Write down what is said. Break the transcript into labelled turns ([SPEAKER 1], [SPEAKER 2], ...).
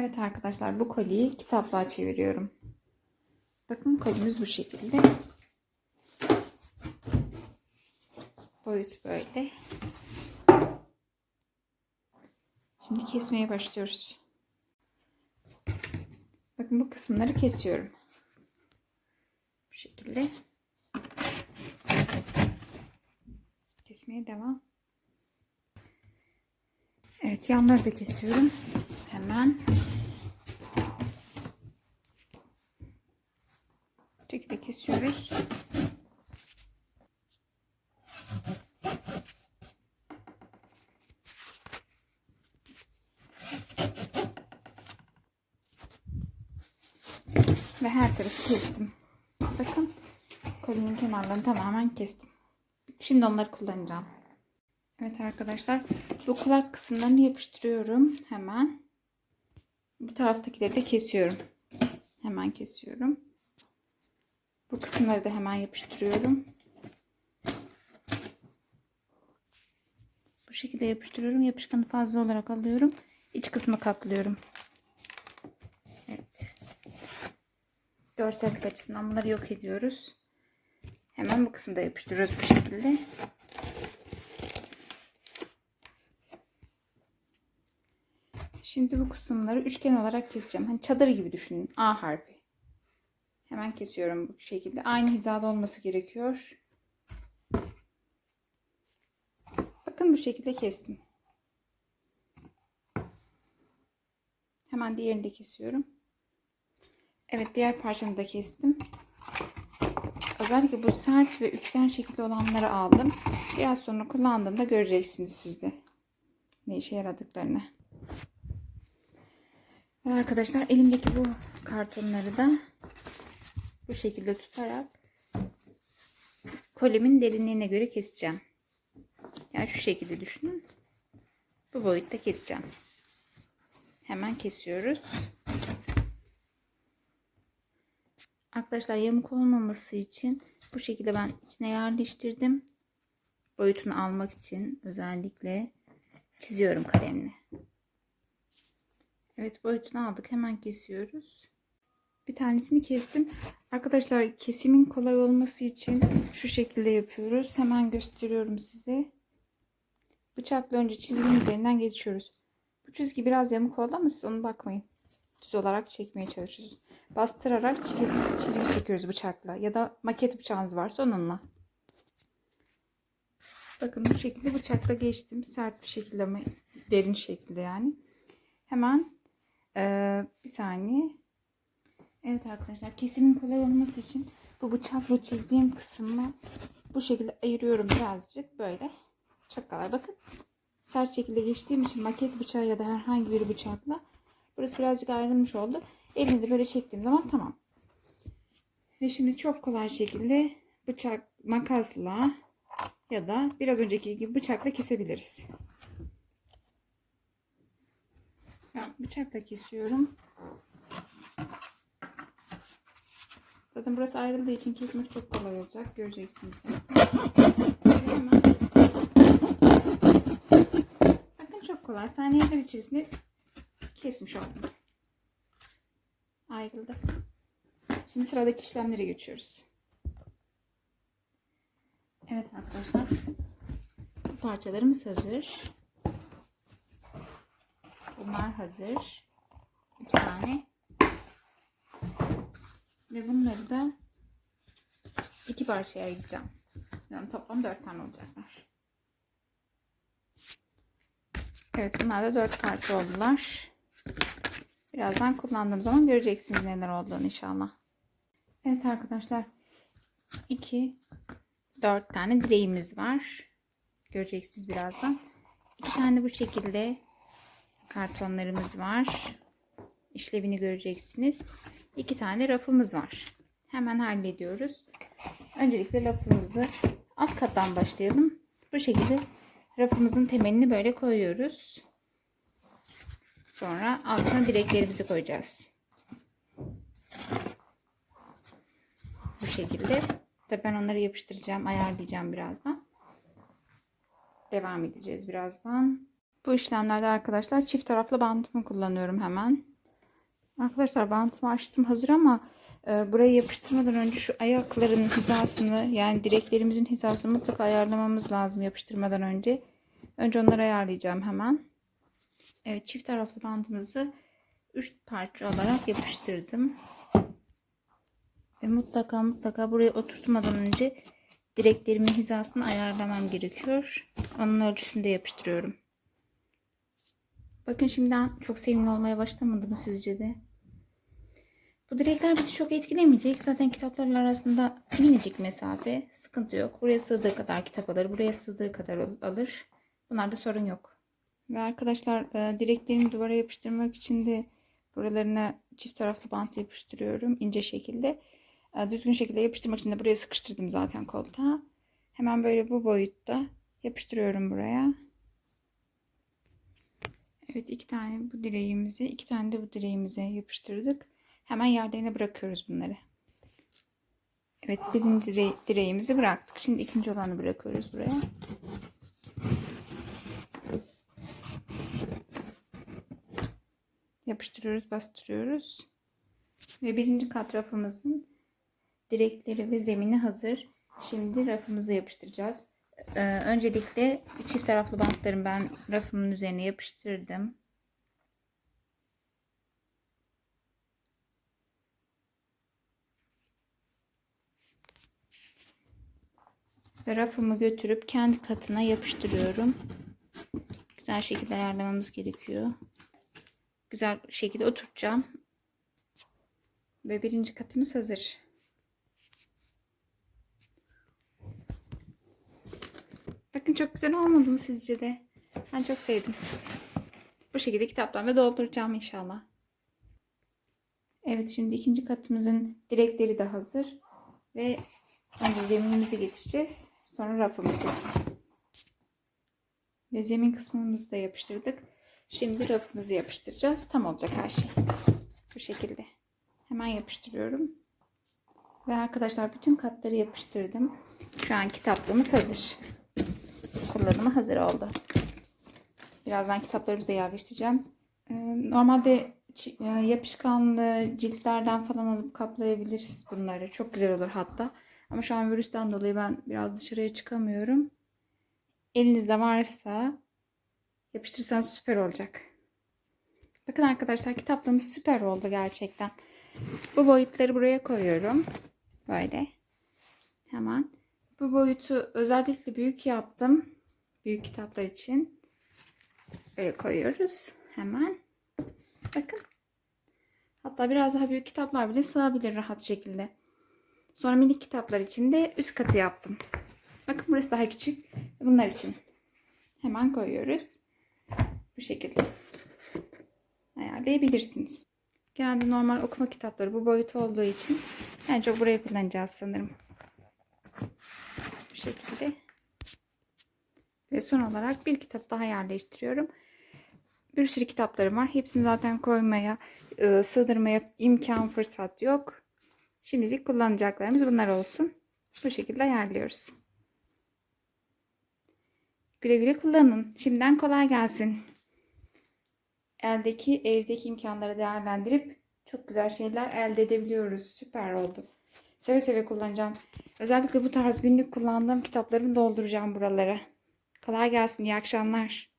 [SPEAKER 1] Evet arkadaşlar bu kolyeyi kitaplığa çeviriyorum. Bakın kolyemiz bu şekilde. Boyut böyle. Şimdi kesmeye başlıyoruz. Bakın bu kısımları kesiyorum. Bu şekilde. Kesmeye devam. Evet yanları da kesiyorum. Hemen. Şekilde kesiyoruz. Ve her tarafı kestim. Bakın kolinin kenarlarını tamamen kestim. Şimdi onları kullanacağım. Evet arkadaşlar bu kulak kısımlarını yapıştırıyorum hemen. Bu taraftakileri de kesiyorum. Hemen kesiyorum. Bu kısımları da hemen yapıştırıyorum. Bu şekilde yapıştırıyorum. Yapışkanı fazla olarak alıyorum. İç kısmı katlıyorum. Evet. Görsellik açısından bunları yok ediyoruz. Hemen bu kısımda yapıştırıyoruz bu şekilde. Şimdi bu kısımları üçgen olarak keseceğim. Hani çadır gibi düşünün. A harfi. Hemen kesiyorum bu şekilde. Aynı hizada olması gerekiyor. Bakın bu şekilde kestim. Hemen diğerini de kesiyorum. Evet diğer parçamı da kestim. Özellikle bu sert ve üçgen şekilde olanları aldım. Biraz sonra kullandığımda göreceksiniz siz de. Ne işe yaradıklarını. Arkadaşlar elimdeki bu kartonları da bu şekilde tutarak kolemin derinliğine göre keseceğim. Yani şu şekilde düşünün. Bu boyutta keseceğim. Hemen kesiyoruz. Arkadaşlar yamuk olmaması için bu şekilde ben içine yerleştirdim. Boyutunu almak için özellikle çiziyorum kalemle. Evet boyutunu aldık. Hemen kesiyoruz. Bir tanesini kestim. Arkadaşlar kesimin kolay olması için şu şekilde yapıyoruz. Hemen gösteriyorum size. Bıçakla önce çizginin üzerinden geçiyoruz. Bu çizgi biraz yamuk oldu ama siz onu bakmayın. Düz olarak çekmeye çalışıyoruz. Bastırarak çizgi, çekiyoruz bıçakla. Ya da maket bıçağınız varsa onunla. Bakın bu şekilde bıçakla geçtim. Sert bir şekilde ama derin şekilde yani. Hemen ee, bir saniye. Evet arkadaşlar kesimin kolay olması için bu bıçakla çizdiğim kısmı bu şekilde ayırıyorum birazcık böyle. Çok kolay bakın. Sert şekilde geçtiğim için maket bıçağı ya da herhangi bir bıçakla burası birazcık ayrılmış oldu. Elini böyle çektiğim zaman tamam. Ve şimdi çok kolay şekilde bıçak makasla ya da biraz önceki gibi bıçakla kesebiliriz. Bıçakla kesiyorum. Zaten burası ayrıldığı için kesmek çok kolay olacak. Göreceksiniz. Bakın çok kolay. Saniyeler içerisinde kesmiş oldum. Ayrıldı. Şimdi sıradaki işlemlere geçiyoruz. Evet arkadaşlar. Parçalarımız hazır. Bunlar hazır. İki tane. Ve bunları da iki parçaya ayıracağım. Yani toplam dört tane olacaklar. Evet bunlar da dört parça oldular. Birazdan kullandığım zaman göreceksiniz neler olduğunu inşallah. Evet arkadaşlar. 2 4 tane direğimiz var. Göreceksiniz birazdan. İki tane bu şekilde kartonlarımız var. İşlevini göreceksiniz. İki tane rafımız var. Hemen hallediyoruz. Öncelikle rafımızı alt kattan başlayalım. Bu şekilde rafımızın temelini böyle koyuyoruz. Sonra altına direklerimizi koyacağız. Bu şekilde. Tabii ben onları yapıştıracağım, ayarlayacağım birazdan. Devam edeceğiz birazdan. Bu işlemlerde arkadaşlar çift taraflı bantımı kullanıyorum hemen. Arkadaşlar bantımı açtım hazır ama e, burayı yapıştırmadan önce şu ayakların hizasını yani direklerimizin hizasını mutlaka ayarlamamız lazım yapıştırmadan önce. Önce onları ayarlayacağım hemen. Evet çift taraflı bandımızı 3 parça olarak yapıştırdım. Ve mutlaka mutlaka buraya oturtmadan önce direklerimin hizasını ayarlamam gerekiyor. Onun ölçüsünde yapıştırıyorum. Bakın şimdiden çok sevimli olmaya başlamadı mı sizce de? Bu direkler bizi çok etkilemeyecek. Zaten kitapların arasında minicik mesafe. Sıkıntı yok. Buraya sığdığı kadar kitap alır. Buraya sığdığı kadar al- alır. Bunlarda sorun yok. Ve arkadaşlar e, direklerimi duvara yapıştırmak için de buralarına çift taraflı bant yapıştırıyorum. ince şekilde. E, Düzgün şekilde yapıştırmak için de buraya sıkıştırdım zaten koltuğa. Hemen böyle bu boyutta yapıştırıyorum buraya. Evet iki tane bu direğimizi, iki tane de bu direğimize yapıştırdık. Hemen yerlerine bırakıyoruz bunları. Evet birinci dire- direğimizi bıraktık. Şimdi ikinci olanı bırakıyoruz buraya. Yapıştırıyoruz, bastırıyoruz. Ve birinci kat rafımızın direkleri ve zemini hazır. Şimdi rafımızı yapıştıracağız. Ee, öncelikle çift taraflı bantlarımı ben rafımın üzerine yapıştırdım. Ve rafımı götürüp kendi katına yapıştırıyorum. Güzel şekilde ayarlamamız gerekiyor. Güzel şekilde oturtacağım. Ve birinci katımız hazır. Bakın çok güzel olmadı mı sizce de? Ben çok sevdim. Bu şekilde kitaplarla dolduracağım inşallah. Evet şimdi ikinci katımızın direkleri de hazır. Ve önce zeminimizi getireceğiz. Sonra rafımızı. Ve zemin kısmımızı da yapıştırdık. Şimdi rafımızı yapıştıracağız. Tam olacak her şey. Bu şekilde. Hemen yapıştırıyorum. Ve arkadaşlar bütün katları yapıştırdım. Şu an kitaplığımız hazır kullanıma hazır oldu. Birazdan kitaplarımızı yerleştireceğim. Ee, Normalde e, yapışkanlı ciltlerden falan alıp kaplayabilirsiniz bunları. Çok güzel olur hatta. Ama şu an virüsten dolayı ben biraz dışarıya çıkamıyorum. Elinizde varsa yapıştırırsanız süper olacak. Bakın arkadaşlar kitaplığımız süper oldu gerçekten. Bu boyutları buraya koyuyorum. Böyle. Hemen. Bu boyutu özellikle büyük yaptım. Büyük kitaplar için. Böyle koyuyoruz. Hemen. Bakın. Hatta biraz daha büyük kitaplar bile sığabilir rahat şekilde. Sonra minik kitaplar için de üst katı yaptım. Bakın burası daha küçük. Bunlar için. Hemen koyuyoruz. Bu şekilde. Ayarlayabilirsiniz. Genelde normal okuma kitapları bu boyut olduğu için en çok burayı kullanacağız sanırım bu şekilde. Ve son olarak bir kitap daha yerleştiriyorum. Bir sürü kitaplarım var. Hepsini zaten koymaya, e, sığdırmaya imkan fırsat yok. Şimdilik kullanacaklarımız bunlar olsun. Bu şekilde ayarlıyoruz. Güle güle kullanın. Şimdiden kolay gelsin. Eldeki, evdeki imkanları değerlendirip çok güzel şeyler elde edebiliyoruz. Süper oldu. Seve seve kullanacağım. Özellikle bu tarz günlük kullandığım kitaplarımı dolduracağım buralara. Kolay gelsin. İyi akşamlar.